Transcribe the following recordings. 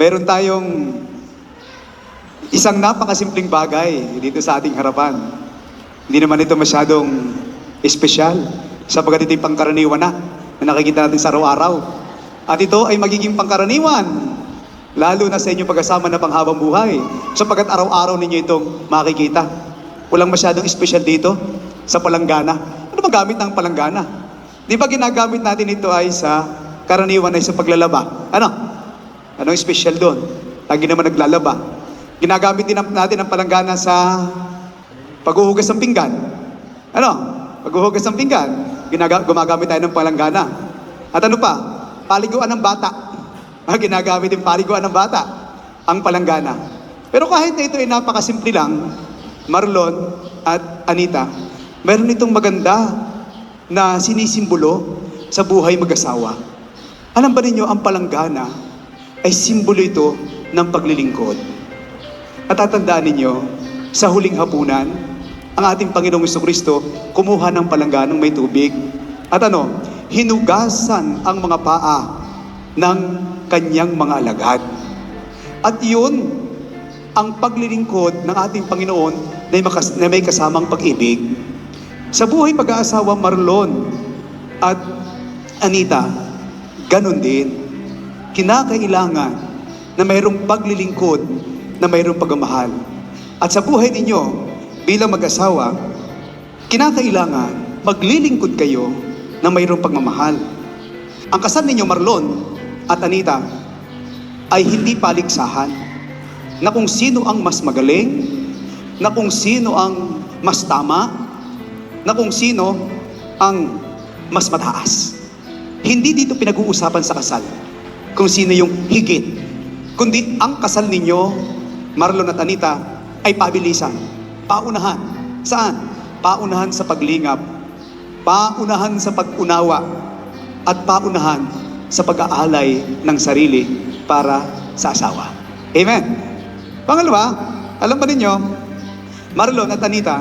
meron tayong isang napakasimpleng bagay dito sa ating harapan. Hindi naman ito masyadong espesyal sapagkat ito'y pangkaraniwan na na nakikita natin sa araw-araw. At ito ay magiging pangkaraniwan lalo na sa inyong pagkasama na panghabang buhay sapagkat araw-araw ninyo itong makikita. Walang masyadong espesyal dito sa palanggana. Ano bang gamit ng palanggana? Di ba ginagamit natin ito ay sa karaniwan ay sa paglalaba? Ano? Anong espesyal doon? Lagi naman naglalaba. Ginagamit din natin ang palanggana sa paghuhugas ng pinggan. Ano? Paghuhugas ng pinggan. Ginaga- gumagamit tayo ng palanggana. At ano pa? Paliguan ng bata. Ah, ginagamit din paliguan ng bata. Ang palanggana. Pero kahit na ito ay napakasimple lang, Marlon at Anita, meron itong maganda na sinisimbolo sa buhay mag-asawa. Alam ba ninyo, ang palanggana ay simbolo ito ng paglilingkod. At tatandaan ninyo, sa huling hapunan, ang ating Panginoong Kristo kumuha ng palangganang may tubig. At ano, hinugasan ang mga paa ng kanyang mga alagad. At yun, ang paglilingkod ng ating Panginoon na may, makas- na may kasamang pag-ibig. Sa buhay pag-aasawa Marlon at Anita, ganun din. Kinakailangan na mayroong paglilingkod, na mayroong pagmamahal. At sa buhay ninyo, bilang mag-asawa, kinakailangan maglilingkod kayo na mayroong pagmamahal. Ang kasal ninyo, Marlon at Anita, ay hindi paligsahan na kung sino ang mas magaling, na kung sino ang mas tama, na kung sino ang mas mataas. Hindi dito pinag-uusapan sa kasal kung sino yung higit. Kundi ang kasal ninyo, Marlon at Anita, ay pabilisan. Paunahan. Saan? Paunahan sa paglingap. Paunahan sa pag-unawa. At paunahan sa pag-aalay ng sarili para sa asawa. Amen. Pangalawa, alam ba ninyo, Marlon at Anita,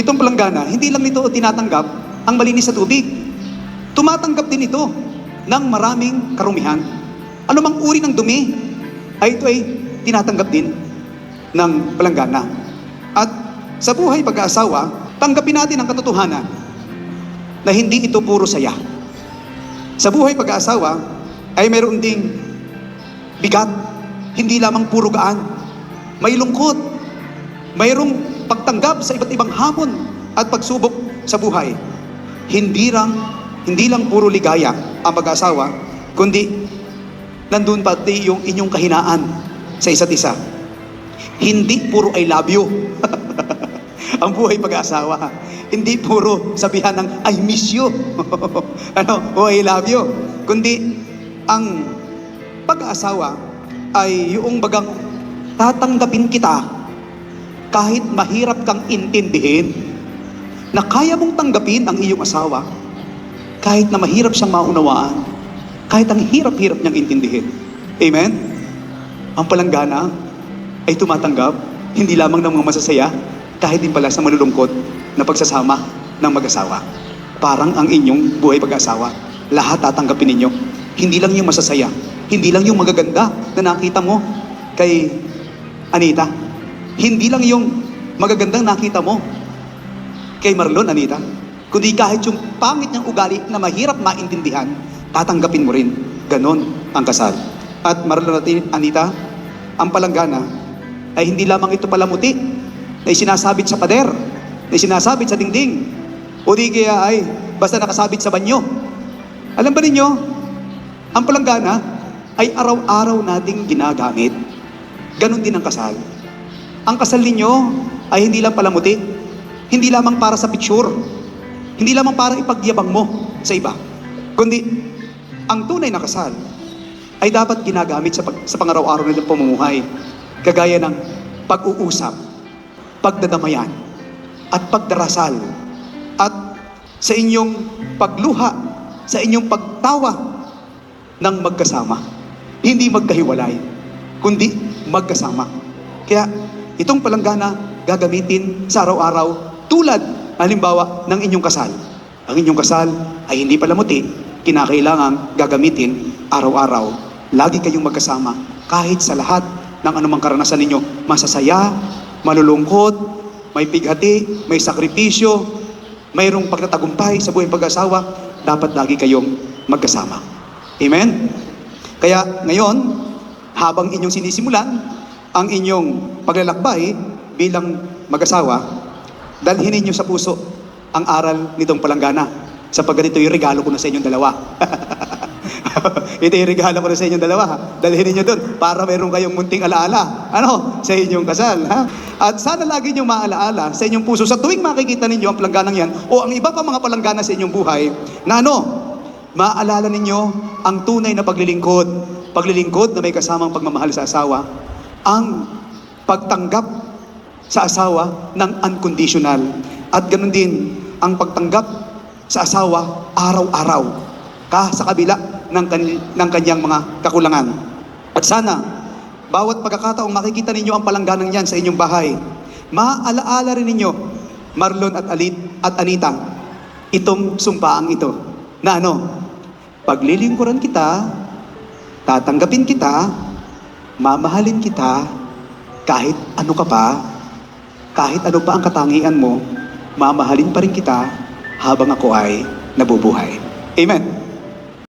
itong palanggana, hindi lang nito tinatanggap ang malinis sa tubig. Tumatanggap din ito ng maraming karumihan. Ano mang uri ng dumi, ay ito ay tinatanggap din ng palanggana. At sa buhay pag-aasawa, tanggapin natin ang katotohanan na hindi ito puro saya. Sa buhay pag-aasawa, ay mayroon ding bigat, hindi lamang puro gaan. May lungkot, mayroong pagtanggap sa iba't ibang hamon at pagsubok sa buhay. Hindi lang, hindi lang puro ligaya ang pag-aasawa, kundi nandun pati yung inyong kahinaan sa isa't isa. Hindi puro I love you. ang buhay pag-aasawa. Hindi puro sabihan ng I miss you. ano, o I love you. Kundi ang pag-aasawa ay yung bagang tatanggapin kita kahit mahirap kang intindihin na kaya mong tanggapin ang iyong asawa kahit na mahirap siyang maunawaan kahit ang hirap-hirap niyang intindihin. Amen? Ang palanggana ay tumatanggap hindi lamang ng mga masasaya kahit din pala sa malulungkot na pagsasama ng mag-asawa. Parang ang inyong buhay pag-asawa. Lahat tatanggapin ninyo. Hindi lang yung masasaya. Hindi lang yung magaganda na nakita mo kay Anita. Hindi lang yung magagandang nakita mo kay Marlon, Anita. Kundi kahit yung pangit niyang ugali na mahirap maintindihan, tatanggapin mo rin. Ganon ang kasal. At Marlon at Anita, ang palanggana ay hindi lamang ito palamuti na isinasabit sa pader, na isinasabit sa dingding, o di kaya ay basta nakasabit sa banyo. Alam ba ninyo, ang palanggana ay araw-araw nating ginagamit. Ganon din ang kasal. Ang kasal ninyo ay hindi lang palamuti, hindi lamang para sa picture, hindi lamang para ipagyabang mo sa iba, kundi ang tunay na kasal ay dapat ginagamit sa, pag, sa pangaraw-araw nilang pamumuhay, kagaya ng pag-uusap, pagdadamayan, at pagdarasal, at sa inyong pagluha, sa inyong pagtawa ng magkasama. Hindi magkahiwalay, kundi magkasama. Kaya itong palanggana gagamitin sa araw-araw tulad halimbawa ng inyong kasal. Ang inyong kasal ay hindi palamuti, kinakailangang gagamitin araw-araw. Lagi kayong magkasama kahit sa lahat ng anumang karanasan ninyo, masasaya, malulungkot, may pighati, may sakripisyo, mayroong pagtatagumpay sa buhay pag-asawa, dapat lagi kayong magkasama. Amen? Kaya ngayon, habang inyong sinisimulan ang inyong paglalakbay bilang mag-asawa, dalhin ninyo sa puso ang aral nitong palanggana sapagkat ito yung regalo ko na sa inyong dalawa. ito yung regalo ko na sa inyong dalawa. Dalhin ninyo doon para meron kayong munting alaala. Ano? Sa inyong kasal. Ha? At sana lagi niyong maalaala sa inyong puso sa tuwing makikita ninyo ang palangganang yan o ang iba pa mga palanggana sa inyong buhay na ano? Maalala ninyo ang tunay na paglilingkod. Paglilingkod na may kasamang pagmamahal sa asawa. Ang pagtanggap sa asawa ng unconditional. At ganun din ang pagtanggap sa asawa araw-araw ka sa kabila ng, kan- ng kanyang mga kakulangan. At sana, bawat pagkakataong makikita ninyo ang palangganang yan sa inyong bahay, maalaala rin ninyo, Marlon at Alit at Anita, itong sumpaang ito, na ano, paglilingkuran kita, tatanggapin kita, mamahalin kita, kahit ano ka pa, kahit ano pa ang katangian mo, mamahalin pa rin kita habang ako ay nabubuhay. Amen.